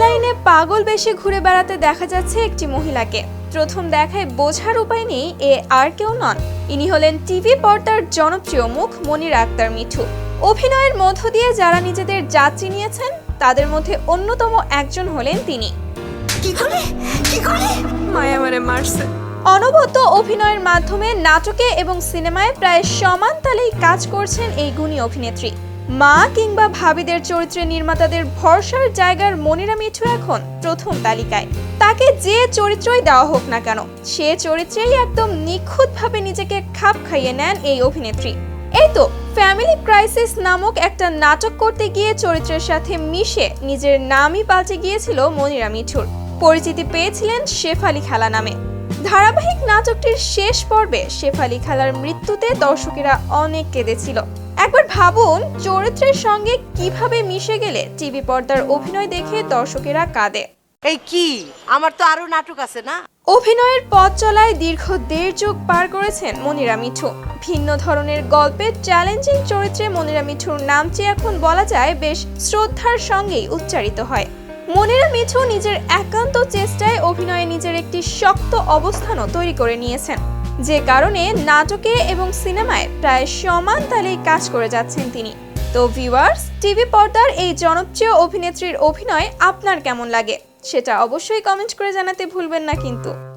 লাইনে পাগল বেশি ঘুরে বেড়াতে দেখা যাচ্ছে একটি মহিলাকে। প্রথম দেখায় বোঝার উপায় নেই এ আর কেউ নন। ইনি হলেন টিভি পর্দার জনপ্রিয় মুখ মনির আক্তার মিঠু। অভিনয়ের মধ্য দিয়ে যারা নিজেদের জাত চিনিয়েছেন তাদের মধ্যে অন্যতম একজন হলেন তিনি। কি করে? কি করে? মায়া মারছে। অনবদ্য অভিনয়ের মাধ্যমে নাটকে এবং সিনেমায় প্রায় সমান তালেই কাজ করছেন এই গুণী অভিনেত্রী। মা কিংবা ভাবিদের চরিত্রে নির্মাতাদের ভরসার জায়গার মনিরা মিঠু এখন প্রথম তালিকায়। তাকে যে চরিত্রই দেওয়া হোক না কেন, সে চরিত্রেই একদম নিখুঁতভাবে নিজেকে খাপ খাইয়ে নেন এই অভিনেত্রী। এই তো ফ্যামিলি ক্রাইসিস নামক একটা নাটক করতে গিয়ে চরিত্রের সাথে মিশে নিজের নামই পাল্টে গিয়েছিল মনিরা মিঠুর। পরিচিতি পেয়েছিলেন শেফালি খালা নামে। ধারাবাহিক নাটকটির শেষ পর্বে শেফালি খালার মৃত্যুতে দর্শকেরা অনেক কেঁদেছিল। একবার ভাবুন চরিত্রের সঙ্গে কীভাবে মিশে গেলে টিভি পর্দার অভিনয় দেখে দর্শকেরা কাঁদে। এই কি? আমার তো আরও নাটক আছে না? অভিনয়ের পথ চলায় দীর্ঘ দেড় যুগ পার করেছেন মনিরা মিঠু। ভিন্ন ধরনের গল্পের চ্যালেঞ্জিং চরিত্রে মনিরা মিঠুর নামটি এখন বলা যায় বেশ শ্রদ্ধার সঙ্গেই উচ্চারিত হয়। মনিরা মিঠু নিজের একান্ত চেষ্টায় অভিনয়ে নিজের একটি শক্ত অবস্থানও তৈরি করে নিয়েছেন। যে কারণে নাটকে এবং সিনেমায় প্রায় সমান তালেই কাজ করে যাচ্ছেন তিনি। তো ভিউয়ার্স টিভি পর্দার এই জনপ্রিয় অভিনেত্রীর অভিনয় আপনার কেমন লাগে? সেটা অবশ্যই কমেন্ট করে জানাতে ভুলবেন না কিন্তু।